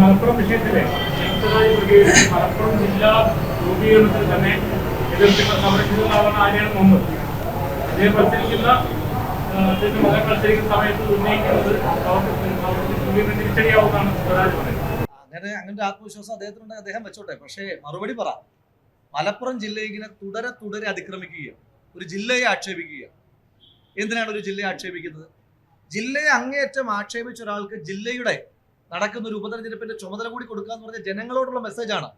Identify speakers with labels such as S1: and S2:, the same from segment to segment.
S1: മലപ്പുറം വിഷയത്തിലെ ശക്തരായ പ്രതികരിച്ച് മലപ്പുറം ജില്ലാ രൂപീകരണത്തിൽ തന്നെ എതിർക്കുന്ന സംരക്ഷിതനാവുന്ന ആര്യാണ് മുമ്പ്? അദ്ദേഹം മത്സരിക്കുന്ന അദ്ദേഹത്തിന്റെ മകൻ മത്സരിക്കുന്ന സമയത്ത് ഉന്നയിക്കുന്നത് അവർക്ക് രൂപീകരണം തിരിച്ചടിയാവുന്നതാണ് സ്വരാജ് പറയുന്നത്.
S2: അങ്ങനെ അങ്ങനത്തെ ആത്മവിശ്വാസം അദ്ദേഹത്തിനുണ്ട് അദ്ദേഹം വെച്ചോട്ടെ. പക്ഷേ മറുപടി പറ. മലപ്പുറം ജില്ലയെ തുടരെ തുടരെ അതിക്രമിക്കുകയാണ്. ഒരു ജില്ലയെ ആക്ഷേപിക്കുകയാണ്. എന്തിനാണ് ഒരു ജില്ലയെ ആക്ഷേപിക്കുന്നത്? ജില്ലയെ അങ്ങേയറ്റം ആക്ഷേപിച്ച ഒരാൾക്ക് ജില്ലയുടെ നടക്കുന്ന ഒരു ഉപതെരഞ്ഞെടുപ്പിന്റെ ചുമതല കൂടി കൊടുക്കുക എന്ന് പറഞ്ഞ ജനങ്ങളോടുള്ള മെസ്സേജാണ്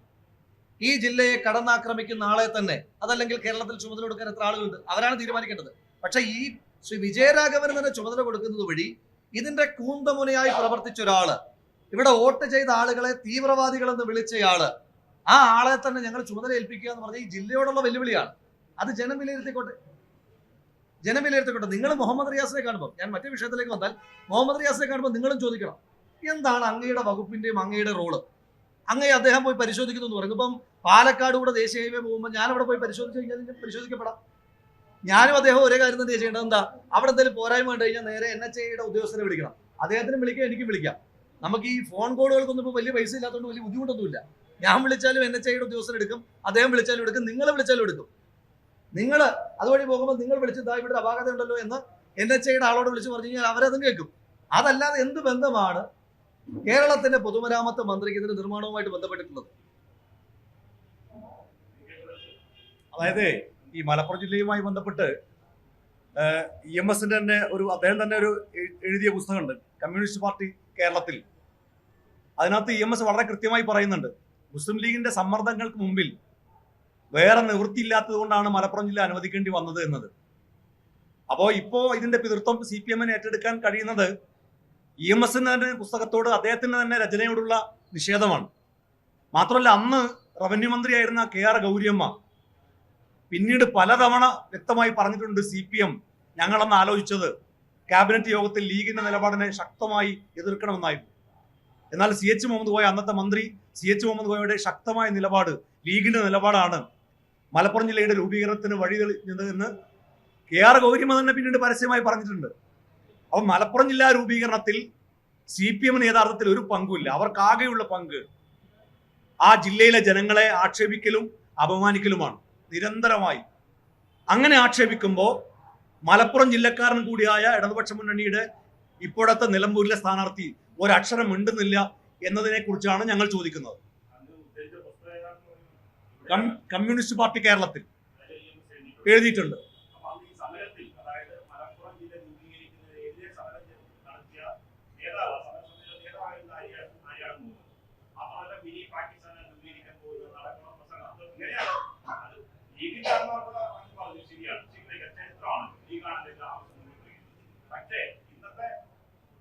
S2: ഈ ജില്ലയെ കടന്നാക്രമിക്കുന്ന ആളെ തന്നെ അതല്ലെങ്കിൽ കേരളത്തിൽ ചുമതല കൊടുക്കാൻ എത്ര ആളുകളുണ്ട്? അവരാണ് തീരുമാനിക്കേണ്ടത്. പക്ഷെ ഈ ശ്രീ വിജയരാഘവന് തന്നെ ചുമതല കൊടുക്കുന്നത് വഴി ഇതിന്റെ കൂന്തമുനയായി പ്രവർത്തിച്ച ഒരാൾ ഇവിടെ വോട്ട് ചെയ്ത ആളുകളെ തീവ്രവാദികളെന്ന് വിളിച്ചയാൾ ആ ആളെ തന്നെ ഞങ്ങൾ ചുമതല ഏൽപ്പിക്കുക എന്ന് പറഞ്ഞാൽ ഈ ജില്ലയോടുള്ള വെല്ലുവിളിയാണ്. അത് ജനം വിലയിരുത്തിക്കോട്ടെ. ജനം വിലയിരുത്തിക്കോട്ടെ. നിങ്ങൾ മുഹമ്മദ് റിയാസിനെ കാണുമ്പോൾ ഞാൻ മറ്റേ വിഷയത്തിലേക്ക് വന്നാൽ മുഹമ്മദ് റിയാസിനെ കാണുമ്പോൾ നിങ്ങളും ചോദിക്കണം. എന്താണ് അങ്ങയുടെ വകുപ്പിന്റെയും അങ്ങയുടെ റോൾ അങ്ങയെ അദ്ദേഹം പോയി പരിശോധിക്കുന്നു എന്ന് പറയുന്നത് ഇപ്പം പാലക്കാട് കൂടെ ദേശീയ ഹൈവേ പോകുമ്പോൾ ഞാൻ അവിടെ പോയി പരിശോധിച്ച് കഴിഞ്ഞാൽ പരിശോധിക്കപ്പെടാം. ഞാനും അദ്ദേഹം ഒരേ കാര്യം തന്നെ ചെയ്യേണ്ടത് എന്താ? അവിടെ എന്തെങ്കിലും പോരായ്മ കണ്ടു കഴിഞ്ഞാൽ നേരെ എൻ എച്ച് ഐയുടെ ഉദ്യോഗസ്ഥരെ വിളിക്കണം. അദ്ദേഹത്തിന് വിളിക്കാം എനിക്കും വിളിക്കാം. നമുക്ക് ഈ ഫോൺ കോളുകൾക്കൊന്നും ഇപ്പോൾ വലിയ പൈസ ഇല്ലാത്തതുകൊണ്ട് വലിയ ബുദ്ധിമുട്ടൊന്നുമില്ല. ഞാൻ വിളിച്ചാലും എൻ എച്ച് ഐയുടെ ഉദ്യോഗസ്ഥർ എടുക്കും അദ്ദേഹം വിളിച്ചാലും എടുക്കും നിങ്ങൾ വിളിച്ചാലും എടുക്കും. നിങ്ങൾ അതുവഴി പോകുമ്പോൾ നിങ്ങൾ വിളിച്ച് ഇതാ ഇവിടെ അപാകത ഉണ്ടല്ലോ എന്ന് എൻ എച്ച് ഐയുടെ ആളോട് വിളിച്ച് പറഞ്ഞു കഴിഞ്ഞാൽ അവരതും കേൾക്കും. അതല്ലാതെ എന്ത് ബന്ധമാണ് കേരളത്തിന്റെ പൊതുമരാമത്ത് മന്ത്രിക്ക് ഇതിന്റെ നിർമ്മാണവുമായിട്ട് ബന്ധപ്പെട്ടിട്ടുള്ളത്.
S3: അതായത് ഈ മലപ്പുറം ജില്ലയുമായി ബന്ധപ്പെട്ട് ഇ എം എസിന്റെ തന്നെ ഒരു അദ്ദേഹം തന്നെ ഒരു എഴുതിയ പുസ്തകമുണ്ട് കമ്മ്യൂണിസ്റ്റ് പാർട്ടി കേരളത്തിൽ. അതിനകത്ത് ഇ എം എസ് വളരെ കൃത്യമായി പറയുന്നുണ്ട് മുസ്ലിം ലീഗിന്റെ സമ്മർദ്ദങ്ങൾക്ക് മുമ്പിൽ വേറെ നിവൃത്തിയില്ലാത്തത് കൊണ്ടാണ് മലപ്പുറം ജില്ല അനുവദിക്കേണ്ടി വന്നത് എന്നത്. അപ്പോൾ ഇപ്പോ ഇതിന്റെ പിതൃത്വം സി പി എമ്മിന് ഏറ്റെടുക്കാൻ കഴിയുന്നത് ഇ എം എസ് എന്ന പുസ്തകത്തോട് അദ്ദേഹത്തിന് തന്നെ രചനയോടുള്ള നിഷേധമാണ്. മാത്രമല്ല അന്ന് റവന്യൂ മന്ത്രിയായിരുന്ന കെ ആർ ഗൗരിയമ്മ പിന്നീട് പലതവണ വ്യക്തമായി പറഞ്ഞിട്ടുണ്ട് സി പി എം ഞങ്ങളന്ന് ആലോചിച്ചത് ക്യാബിനറ്റ് യോഗത്തിൽ ലീഗിന്റെ നിലപാടിനെ ശക്തമായി എതിർക്കണമെന്നായിരുന്നു. എന്നാൽ സി എച്ച് മുഹമ്മദ് കോയ അന്നത്തെ മന്ത്രി സി എച്ച് മുഹമ്മദ് കോയയുടെ ശക്തമായ നിലപാട് ലീഗിന്റെ നിലപാടാണ് മലപ്പുറം ജില്ലയുടെ രൂപീകരണത്തിന് വഴി തെളിഞ്ഞത് എന്ന് കെ ആർ ഗൗരിമ തന്നെ പിന്നീട് പരസ്യമായി പറഞ്ഞിട്ടുണ്ട്. അപ്പം മലപ്പുറം ജില്ലാ രൂപീകരണത്തിൽ സി പി എമ്മിന് യഥാർത്ഥത്തിൽ ഒരു പങ്കുമില്ല. അവർക്കാകെയുള്ള പങ്ക് ആ ജില്ലയിലെ ജനങ്ങളെ ആക്ഷേപിക്കലും അപമാനിക്കലുമാണ്. നിരന്തരമായി. അങ്ങനെ ആക്ഷേപിക്കുമ്പോൾ മലപ്പുറം ജില്ലക്കാരൻ കൂടിയായ ഇടതുപക്ഷ മുന്നണിയുടെ ഇപ്പോഴത്തെ നിലമ്പൂരിലെ സ്ഥാനാർത്ഥി ഒരക്ഷരം മിണ്ടുന്നില്ല എന്നതിനെ കുറിച്ചാണ് ഞങ്ങൾ ചോദിക്കുന്നത്. കമ്മ്യൂണിസ്റ്റ് പാർട്ടി കേരളത്തിൽ എഴുതിയിട്ടുണ്ട്.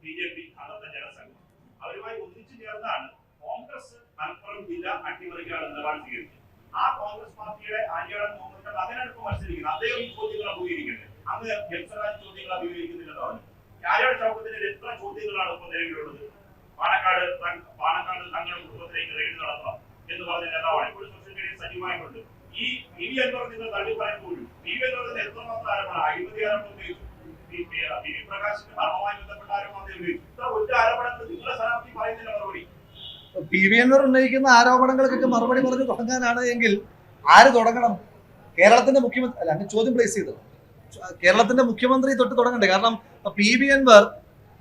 S4: ബി ജെ പി അന്നത്തെ ജനസംഘം അവരുമായി ഒന്നിച്ചു ചേർന്നാണ് കോൺഗ്രസ് മലപ്പുറം ജില്ല അട്ടിമറിക്കാനുള്ള നിലപാട് സ്വീകരിച്ചത്. ആ കോൺഗ്രസ് പാർട്ടിയുടെ ആര്യാടൻ കോൺഗ്രസ് അതിനടുത്ത് മത്സരിക്കുന്നത് അദ്ദേഹം ഈ ചോദ്യങ്ങൾ അഭിമുഖീകരിക്കട്ടെ. അന്ന് ജംസറാജ് ചോദ്യങ്ങൾ അഭിമുഖീകരിക്കുന്നില്ലെന്നാണ് ആര്യാട് ചൗക്കത്തിന് എത്ര ചോദ്യങ്ങളാണ് ഇപ്പോൾ നിലവിലുള്ളത് പാണക്കാട് പാണക്കാട് തങ്ങളുടെ കുടുംബത്തിലേക്ക് റെയ്ഡ് നടത്താം എന്ന് പറഞ്ഞ നേതാവാണ്. ഇപ്പോഴും സോഷ്യൽ മീഡിയ സജീവമായിട്ടുണ്ട് ഈ ബി വി അൻവർ നിങ്ങൾ തള്ളി പറയുമ്പോഴും വി വി അൻവറിന്റെ എത്രമാത്രം ആരോപണം അഴിമതി ആരോപണം ഉന്നയിച്ചു. മറുപടി?
S2: പി വി എന്നർ ഉന്നയിക്കുന്ന ആരോപണങ്ങൾക്കൊക്കെ മറുപടി പറഞ്ഞു തുടങ്ങാനാണ് എങ്കിൽ ആര് തുടങ്ങണം? കേരളത്തിന്റെ മുഖ്യമന്ത്രി അല്ല അങ്ങ് ചോദ്യം പ്ലേസ് ചെയ്തത് കേരളത്തിന്റെ മുഖ്യമന്ത്രി തൊട്ട് തുടങ്ങണ്ടേ? കാരണം പി വി എൻവർ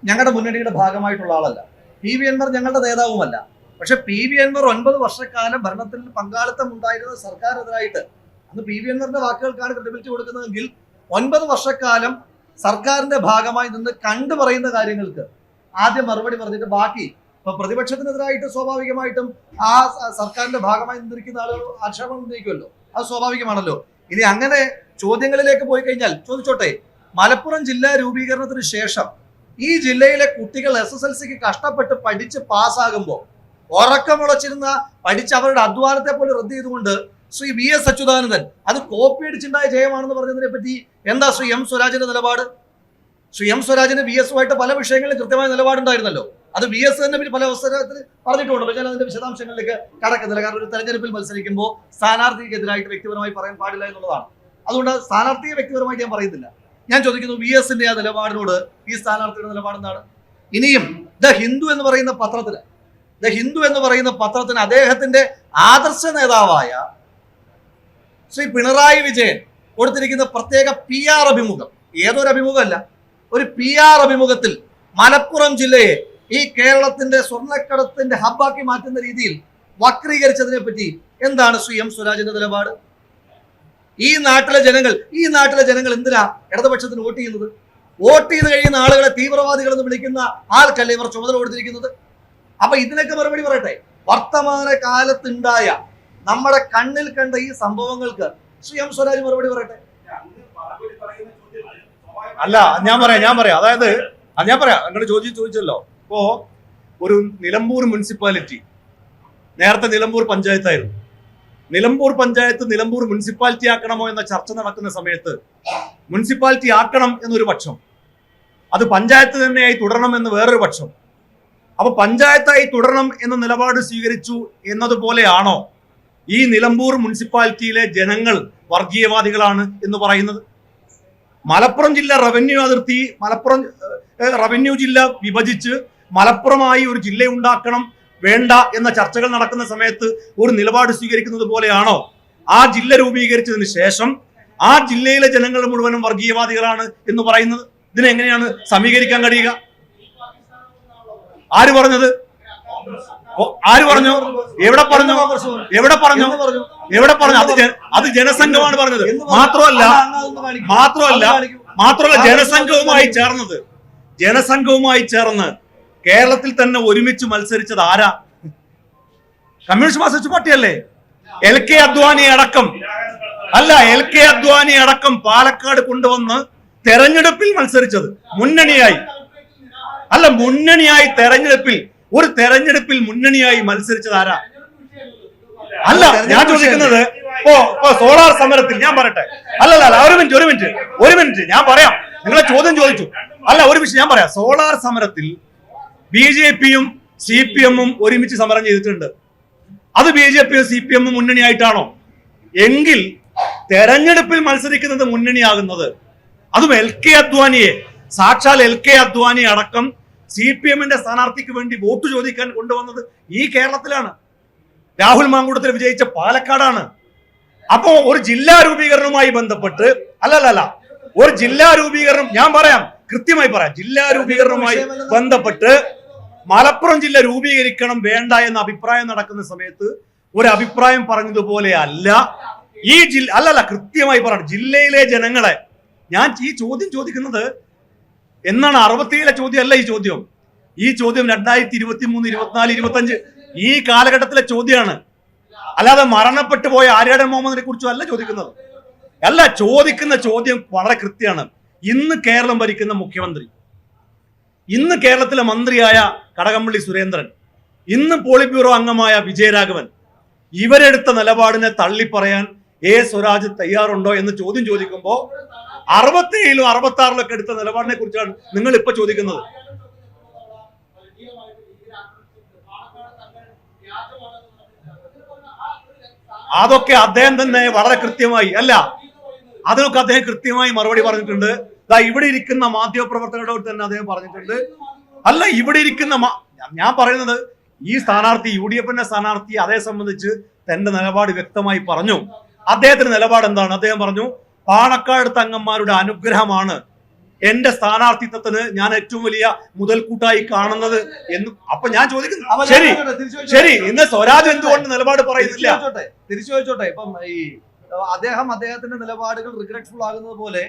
S2: ഞങ്ങളുടെ മുന്നണിയുടെ ഭാഗമായിട്ടുള്ള ആളല്ല. പി വി എൻവർ ഞങ്ങളുടെ നേതാവുമല്ല. പക്ഷെ പി വി എൻവർ ഒൻപത് വർഷക്കാലം ഭരണത്തിൽ പങ്കാളിത്തം ഉണ്ടായിരുന്ന സർക്കാരെതിരായിട്ട് അന്ന് പി വി എൻവറിന്റെ വാക്കുകൾക്കാണ് ക്രെഡിബിലിറ്റി കൊടുക്കുന്നതെങ്കിൽ ഒൻപത് വർഷക്കാലം സർക്കാരിന്റെ ഭാഗമായി നിന്ന് കണ്ടു പറയുന്ന കാര്യങ്ങൾക്ക് ആദ്യം മറുപടി പറഞ്ഞിട്ട് ബാക്കി ഇപ്പൊ പ്രതിപക്ഷത്തിനെതിരായിട്ട് സ്വാഭാവികമായിട്ടും ആ സർക്കാരിന്റെ ഭാഗമായി നിന്നിരിക്കുന്ന ആളുകൾ ആക്ഷേപം ഉന്നയിക്കുമല്ലോ. അത് സ്വാഭാവികമാണല്ലോ. ഇനി അങ്ങനെ ചോദ്യങ്ങളിലേക്ക് പോയി കഴിഞ്ഞാൽ ചോദിച്ചോട്ടെ മലപ്പുറം ജില്ലാ രൂപീകരണത്തിന് ശേഷം ഈ ജില്ലയിലെ കുട്ടികൾ എസ് എസ് എൽ സിക്ക് കഷ്ടപ്പെട്ട് പഠിച്ച് പാസ്സാകുമ്പോൾ ഉറക്കമുളച്ചിരുന്ന പഠിച്ച് അവരുടെ അധ്വാനത്തെ പോലെ റദ്ദ് ചെയ്തുകൊണ്ട് ശ്രീ വി എസ് അച്യുതാനന്ദൻ. അത് കോപ്പി അടിച്ചുണ്ടായ ജയമാണെന്ന് പറഞ്ഞതിനെ പറ്റി എന്താ ശ്രീ എം സ്വരാജിന്റെ നിലപാട്? ശ്രീ എം സ്വരാജിന് വി എസുമായിട്ട് പല വിഷയങ്ങളിലും കൃത്യമായ നിലപാടുണ്ടായിരുന്നല്ലോ. അത് വി എസ് തന്നെ പല അവസരത്തിൽ പറഞ്ഞിട്ടുണ്ട്. ഞാൻ അതിന്റെ വിശദാംശങ്ങളിലേക്ക് കടക്കുന്നില്ല കാരണം ഒരു തെരഞ്ഞെടുപ്പിൽ മത്സരിക്കുമ്പോൾ സ്ഥാനാർത്ഥിക്കെതിരായിട്ട് വ്യക്തിപരമായി പറയാൻ പാടില്ല എന്നുള്ളതാണ്. അതുകൊണ്ട് സ്ഥാനാർത്ഥിയെ വ്യക്തിപരമായിട്ട് ഞാൻ പറയുന്നില്ല. ഞാൻ ചോദിക്കുന്നു വി എസിന്റെ ആ നിലപാടിനോട് ഈ സ്ഥാനാർത്ഥിയുടെ നിലപാടെന്താണ് ഇനിയും ദ ഹിന്ദു എന്ന് പറയുന്ന പത്രത്തിൽ ദ ഹിന്ദു എന്ന് പറയുന്ന പത്രത്തിന് അദ്ദേഹത്തിന്റെ ആദർശ നേതാവായ ശ്രീ പിണറായി വിജയൻ കൊടുത്തിരിക്കുന്ന പ്രത്യേക പി ആർ അഭിമുഖം. ഏതൊരു അഭിമുഖമല്ല ഒരു പി ആർ അഭിമുഖത്തിൽ മലപ്പുറം ജില്ലയെ ഈ കേരളത്തിന്റെ സ്വർണക്കടത്തിന്റെ ഹബ്ബാക്കി മാറ്റുന്ന രീതിയിൽ വക്രീകരിച്ചതിനെ പറ്റി എന്താണ് ശ്രീ എം സ്വരാജിന്റെ നിലപാട്? ഈ നാട്ടിലെ ജനങ്ങൾ ഈ നാട്ടിലെ ജനങ്ങൾ എന്തിനാ ഇടതുപക്ഷത്തിന് വോട്ട് ചെയ്യുന്നത്? വോട്ട് ചെയ്ത് കഴിയുന്ന ആളുകളെ തീവ്രവാദികൾ എന്ന് വിളിക്കുന്ന ആൾക്കല്ലേ ഇവർ ചുമതല കൊടുത്തിരിക്കുന്നത്? അപ്പൊ ഇതിനൊക്കെ മറുപടി പറയട്ടെ. വർത്തമാന കാലത്തുണ്ടായ നമ്മുടെ കണ്ണിൽ കണ്ട ഈ സംഭവങ്ങൾക്ക് ശ്രീ എം സ്വരാജ് മറുപടി പറയട്ടെ?
S4: ചോദ്യം
S3: അല്ല ഞാൻ പറയാം ഞാൻ പറയാം. അതായത് അത് ഞാൻ പറയാം. എന്നോട് ചോദിച്ചു ചോദിച്ചല്ലോ. ഇപ്പോ ഒരു നിലമ്പൂർ മുനിസിപ്പാലിറ്റി നേരത്തെ നിലമ്പൂർ പഞ്ചായത്തായിരുന്നു. നിലമ്പൂർ പഞ്ചായത്ത് നിലമ്പൂർ മുനിസിപ്പാലിറ്റി ആക്കണമോ എന്ന ചർച്ച നടക്കുന്ന സമയത്ത് മുനിസിപ്പാലിറ്റി ആക്കണം എന്നൊരു പക്ഷം അത് പഞ്ചായത്ത് തന്നെയായി തുടരണം എന്ന് വേറൊരു പക്ഷം. അപ്പൊ പഞ്ചായത്തായി തുടരണം എന്ന നിലപാട് സ്വീകരിച്ചു എന്നതുപോലെയാണോ ഈ നിലമ്പൂർ മുനിസിപ്പാലിറ്റിയിലെ ജനങ്ങൾ വർഗീയവാദികളാണ് എന്ന് പറയുന്നത്. മലപ്പുറം ജില്ല റവന്യൂ അതിർത്തി മലപ്പുറം റവന്യൂ ജില്ല വിഭജിച്ച് മലപ്പുറമായി ഒരു ജില്ല ഉണ്ടാക്കണം വേണ്ട എന്ന ചർച്ചകൾ നടക്കുന്ന സമയത്ത് ഒരു നിലപാട് സ്വീകരിക്കുന്നത് പോലെയാണോ? ആ ജില്ല രൂപീകരിച്ചതിന് ശേഷം ആ ജില്ലയിലെ ജനങ്ങൾ മുഴുവനും വർഗീയവാദികളാണ് എന്ന് പറയുന്നത്. ഇതിനെങ്ങനെയാണ് സമീകരിക്കാൻ കഴിയുക? ആര് പറഞ്ഞത്? ആര് പറഞ്ഞു? എവിടെ പറഞ്ഞു? എവിടെ പറഞ്ഞു? എവിടെ പറഞ്ഞു? അത് അത് ജനസംഘമാണ് പറഞ്ഞത്.
S2: പറഞ്ഞു.
S3: മാത്രമല്ല. മാത്രമല്ല മാത്രമല്ല ജനസംഘവുമായി ചേർന്നത്. ജനസംഘവുമായി ചേർന്ന് കേരളത്തിൽ തന്നെ ഒരുമിച്ച് മത്സരിച്ചത് ആരാ? കമ്മ്യൂണിസ്റ്റ് മാർസിസ്റ്റ് പാർട്ടിയല്ലേ? എൽ കെ അദ്വാനി അടക്കം. അല്ല എൽ കെ അദ്വാനി അടക്കം പാലക്കാട് കൊണ്ടുവന്ന് തെരഞ്ഞെടുപ്പിൽ മത്സരിച്ചത്. മുന്നണിയായി. അല്ല മുന്നണിയായി തെരഞ്ഞെടുപ്പിൽ ഒരു തെരഞ്ഞെടുപ്പിൽ മുന്നണിയായി മത്സരിച്ചത് ആരാ? അല്ല ഞാൻ ചോദിക്കുന്നത് ഇപ്പോ ഇപ്പോ സോളാർ സമരത്തിൽ ഞാൻ പറയട്ടെ. അല്ലല്ല അല്ല ഒരു മിനിറ്റ് ഒരു മിനിറ്റ് ഒരു മിനിറ്റ് ഞാൻ പറയാം. നിങ്ങളെ ചോദ്യം ചോദിച്ചു. അല്ല ഒരു വിഷയം ഞാൻ പറയാം. സോളാർ സമരത്തിൽ ബി ജെ പിയും സി പി എമ്മും ഒരുമിച്ച് സമരം ചെയ്തിട്ടുണ്ട്. അത് ബി ജെ പിയും സി പി എമ്മും മുന്നണിയായിട്ടാണോ? എങ്കിൽ തെരഞ്ഞെടുപ്പിൽ മത്സരിക്കുന്നത് മുന്നണിയാകുന്നത്. അതും എൽ കെ അദ്വാനിയെ സാക്ഷാൽ എൽ കെ അദ്വാനി അടക്കം സി പി എമ്മിന്റെ സ്ഥാനാർത്ഥിക്ക് വേണ്ടി വോട്ട് ചോദിക്കാൻ കൊണ്ടുവന്നത് ഈ കേരളത്തിലാണ്. രാഹുൽ മാങ്കൂട്ടത്തിൽ വിജയിച്ച പാലക്കാടാണ്. അപ്പോ ഒരു ജില്ലാ രൂപീകരണവുമായി ബന്ധപ്പെട്ട് അല്ലല്ല ഒരു ജില്ലാ രൂപീകരണം ഞാൻ പറയാം കൃത്യമായി പറയാം ജില്ലാ രൂപീകരണവുമായി ബന്ധപ്പെട്ട് മലപ്പുറം ജില്ല രൂപീകരിക്കണം വേണ്ട എന്ന അഭിപ്രായം നടക്കുന്ന സമയത്ത് ഒരു അഭിപ്രായം പറഞ്ഞതുപോലെ അല്ല. ഈ ജില്ല അല്ലല്ല കൃത്യമായി പറയണം ജില്ലയിലെ ജനങ്ങളെ ഞാൻ ഈ ചോദ്യം ചോദിക്കുന്നത് എന്നാണ് അറുപത്തിയേഴിലെ ചോദ്യം അല്ല ഈ ചോദ്യം? ഈ ചോദ്യം രണ്ടായിരത്തി ഇരുപത്തി മൂന്ന് ഇരുപത്തിനാല് ഇരുപത്തഞ്ച് ഈ കാലഘട്ടത്തിലെ ചോദ്യമാണ്. അല്ലാതെ മരണപ്പെട്ടു പോയ ആര്യാടൻ മുഹമ്മദിനെ കുറിച്ചും അല്ല ചോദിക്കുന്നത്. അല്ല ചോദിക്കുന്ന ചോദ്യം വളരെ കൃത്യമാണ്. ഇന്ന് കേരളം ഭരിക്കുന്ന മുഖ്യമന്ത്രി ഇന്ന് കേരളത്തിലെ മന്ത്രിയായ കടകംപള്ളി സുരേന്ദ്രൻ ഇന്ന് പോളിറ്റ് ബ്യൂറോ അംഗമായ വിജയരാഘവൻ ഇവരെടുത്ത നിലപാടിനെ തള്ളിപ്പറയാൻ എ സ്വരാജ് തയ്യാറുണ്ടോ എന്ന് ചോദ്യം ചോദിക്കുമ്പോൾ അറുപത്തേഴിലും അറുപത്തി ആറിലും ഒക്കെ എടുത്ത നിലപാടിനെ കുറിച്ചാണ് നിങ്ങൾ ഇപ്പൊ ചോദിക്കുന്നത്. അതൊക്കെ അദ്ദേഹം തന്നെ വളരെ കൃത്യമായി അല്ല അതിനൊക്കെ അദ്ദേഹം കൃത്യമായി മറുപടി പറഞ്ഞിട്ടുണ്ട്. ഇവിടെ ഇരിക്കുന്ന മാധ്യമപ്രവർത്തകരോട് തന്നെ അദ്ദേഹം പറഞ്ഞിട്ടുണ്ട്. അല്ല ഇവിടെ ഇരിക്കുന്ന ഞാൻ പറയുന്നത് ഈ സ്ഥാനാർത്ഥി യു ഡി എഫിന്റെ സ്ഥാനാർത്ഥി അതേ സംബന്ധിച്ച് തന്റെ നിലപാട് വ്യക്തമായി പറഞ്ഞു. അദ്ദേഹത്തിന്റെ നിലപാട് എന്താണ്? അദ്ദേഹം പറഞ്ഞു പാണക്കാട് തങ്ങന്മാരുടെ അനുഗ്രഹമാണ് എന്റെ സ്ഥാനാർത്ഥിത്വത്തിന് ഞാൻ ഏറ്റവും വലിയ മുതൽക്കൂട്ടായി കാണുന്നത് എന്ന് അപ്പൊ ഞാൻ ചോദിക്കുന്നു. ശരി. ശരി ഇന്ന് സ്വരാജ് എന്തുകൊണ്ട് നിലപാട് പറയുന്നില്ല?
S2: തിരിച്ചു ചോദിച്ചോട്ടെ. ഇപ്പം ഈ അദ്ദേഹം അദ്ദേഹത്തിന്റെ നിലപാടുകൾ റിഗ്രറ്റ്ഫുൾ ആകുന്നത് പോലെ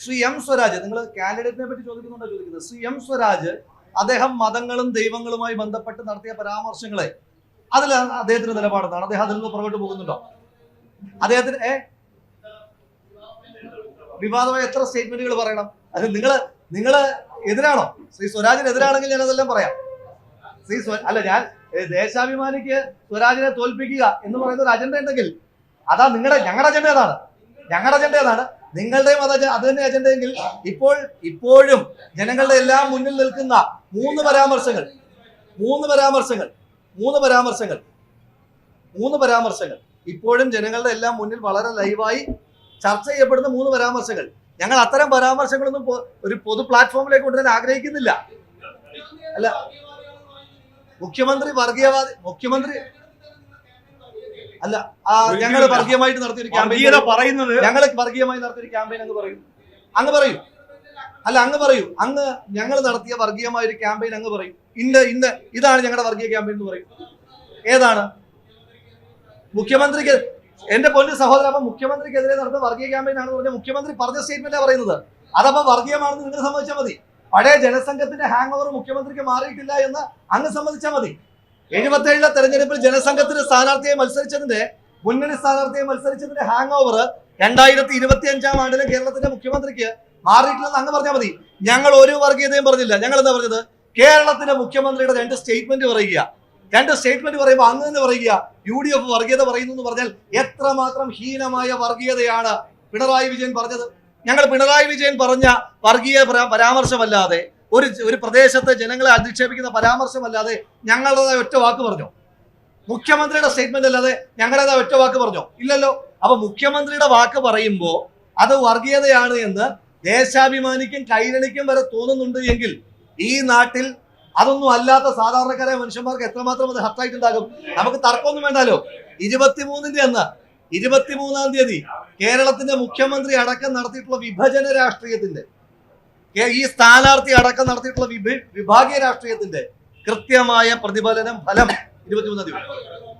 S2: ശ്രീ എം സ്വരാജ് നിങ്ങൾ കാൻഡിഡേറ്റിനെ പറ്റി ചോദിക്കുന്നുണ്ടോ ചോദിക്കുന്നത്? ശ്രീ എം സ്വരാജ് അദ്ദേഹം മതങ്ങളും ദൈവങ്ങളുമായി ബന്ധപ്പെട്ട് നടത്തിയ പരാമർശങ്ങളെ അതിൽ അദ്ദേഹത്തിന്റെ നിലപാടെന്താണ്? അദ്ദേഹം അതിൽ നിന്ന് പുറകോട്ട് പോകുന്നുണ്ടോ? അദ്ദേഹത്തിന് ഏ വിവാദമായ എത്ര സ്റ്റേറ്റ്മെന്റുകൾ പറയണം? അത് നിങ്ങൾ നിങ്ങൾ എതിരാണോ? ശ്രീ സ്വരാജിന് എതിരാണെങ്കിൽ ഞാൻ അതെല്ലാം പറയാം. ശ്രീ അല്ല ഞാൻ ദേശാഭിമാനിക്ക് സ്വരാജിനെ തോൽപ്പിക്കുക എന്ന് പറയുന്ന ഒരു അജണ്ട ഉണ്ടെങ്കിൽ അതാ നിങ്ങളുടെ ഞങ്ങളുടെ അജണ്ട ഏതാണ്? ഞങ്ങളുടെ അജണ്ട ഏതാണ്? നിങ്ങളുടെയും അത് അത് തന്നെ അജണ്ടയെങ്കിൽ ഇപ്പോൾ ഇപ്പോഴും ജനങ്ങളുടെ എല്ലാം മുന്നിൽ നിൽക്കുന്ന മൂന്ന് പരാമർശങ്ങൾ മൂന്ന് പരാമർശങ്ങൾ മൂന്ന് പരാമർശങ്ങൾ മൂന്ന് പരാമർശങ്ങൾ. ഇപ്പോഴും ജനങ്ങളുടെ എല്ലാം മുന്നിൽ വളരെ ലൈവായി ചർച്ച ചെയ്യപ്പെടുന്ന മൂന്ന് പരാമർശങ്ങൾ. ഞങ്ങൾ അത്തരം പരാമർശങ്ങളൊന്നും ഒരു പൊതു പ്ലാറ്റ്ഫോമിലേക്ക് കൊണ്ടുവരാൻ ആഗ്രഹിക്കുന്നില്ല. അല്ല മുഖ്യമന്ത്രി വർഗീയവാദി മുഖ്യമന്ത്രി അല്ല ഞങ്ങൾ വർഗീയമായിട്ട്
S3: നടത്തിയൊരു
S2: ക്യാമ്പയിൻ
S3: പറയുന്നത്
S2: ഞങ്ങൾ വർഗീയമായി നടത്തിയൊരു ക്യാമ്പയിൻ അങ്ങ് പറയും. അങ്ങ് പറയും. അല്ല അങ്ങ് പറയൂ. അങ്ങ് ഞങ്ങൾ നടത്തിയ വർഗീയമായ ഒരു ക്യാമ്പയിൻ അങ്ങ് പറയും. ഇന്ന് ഇന്ന് ഇതാണ് ഞങ്ങളുടെ വർഗീയ ക്യാമ്പയിൻ എന്ന് പറയും. ഏതാണ്? മുഖ്യമന്ത്രിക്ക് എന്റെ പൊന്നു സഹോദരൻ അപ്പൊ മുഖ്യമന്ത്രിക്കെതിരെ നടന്ന വർഗീയ ക്യാമ്പയിൻ ആണെന്ന് പറഞ്ഞ മുഖ്യമന്ത്രി പറഞ്ഞ സ്റ്റേറ്റ്മെന്റാ പറയുന്നത്. അതപ്പോ വർഗീയമാണെന്ന് നിങ്ങൾ സമ്മതിച്ചാൽ മതി. പഴയ ജനസംഘത്തിന്റെ ഹാങ് ഓവർ മുഖ്യമന്ത്രിക്ക് മാറിയിട്ടില്ല എന്ന് അങ്ങ് സമ്മതിച്ചാൽ മതി. എഴുപത്തേഴിലെ തെരഞ്ഞെടുപ്പിൽ ജനസംഘത്തിന് സ്ഥാനാർത്ഥിയെ മത്സരിച്ചതിന്റെ മുന്നണി സ്ഥാനാർത്ഥിയെ മത്സരിച്ചതിന്റെ ഹാങ് ഓവർ രണ്ടായിരത്തി ഇരുപത്തി അഞ്ചാം ആണ്ടിലെ കേരളത്തിന്റെ മുഖ്യമന്ത്രിക്ക് മാറിയിട്ടില്ലെന്ന് അങ്ങ് പറഞ്ഞാൽ മതി. ഞങ്ങൾ ഒരു വർഗീയതയും പറഞ്ഞില്ല. ഞങ്ങൾ എന്താ പറഞ്ഞത്? കേരളത്തിന്റെ മുഖ്യമന്ത്രിയുടെ രണ്ട് സ്റ്റേറ്റ്മെന്റ് പറയുക രണ്ട് സ്റ്റേറ്റ്മെന്റ് പറയുമ്പോൾ അങ്ങ് തന്നെ പറയുക. യു ഡി എഫ് വർഗീയത പറയുന്നു എന്ന് പറഞ്ഞാൽ എത്രമാത്രം ഹീനമായ വർഗീയതയാണ് പിണറായി വിജയൻ പറഞ്ഞത്. ഞങ്ങൾ പിണറായി വിജയൻ പറഞ്ഞ വർഗീയ പരാ- പരാമർശമല്ലാതെ ഒരു ഒരു പ്രദേശത്തെ ജനങ്ങളെ അധിക്ഷേപിക്കുന്ന പരാമർശമല്ലാതെ ഞങ്ങളുടേതായ ഒറ്റ വാക്ക് പറഞ്ഞോ? മുഖ്യമന്ത്രിയുടെ സ്റ്റേറ്റ്മെന്റ് അല്ലാതെ ഞങ്ങളുടേതായ ഒറ്റ വാക്ക് പറഞ്ഞോ? ഇല്ലല്ലോ. അപ്പൊ മുഖ്യമന്ത്രിയുടെ വാക്ക് പറയുമ്പോൾ അത് വർഗീയതയാണ് എന്ന് ദേശാഭിമാനിക്കും കൈരണിക്കും വരെ തോന്നുന്നുണ്ട് എങ്കിൽ ഈ നാട്ടിൽ അതൊന്നും അല്ലാത്ത സാധാരണക്കാരായ മനുഷ്യന്മാർക്ക് എത്രമാത്രം അത് ഹർട്ടായിട്ടുണ്ടാകും നമുക്ക് തർക്കമൊന്നും വേണ്ടാലോ ഇരുപത്തിമൂന്നിന്റെ അന്ന് ഇരുപത്തിമൂന്നാം തീയതി കേരളത്തിന്റെ മുഖ്യമന്ത്രി അടക്കം നടത്തിയിട്ടുള്ള വിഭജന രാഷ്ട്രീയത്തിന്റെ ഈ സ്ഥാനാർത്ഥി അടക്കം നടത്തിയിട്ടുള്ള വിഭ- വിഭാഗീയ രാഷ്ട്രീയത്തിന്റെ കൃത്യമായ പ്രതിഫലനം ഫലം ഇരുപത്തിമൂന്നാം തീയതി.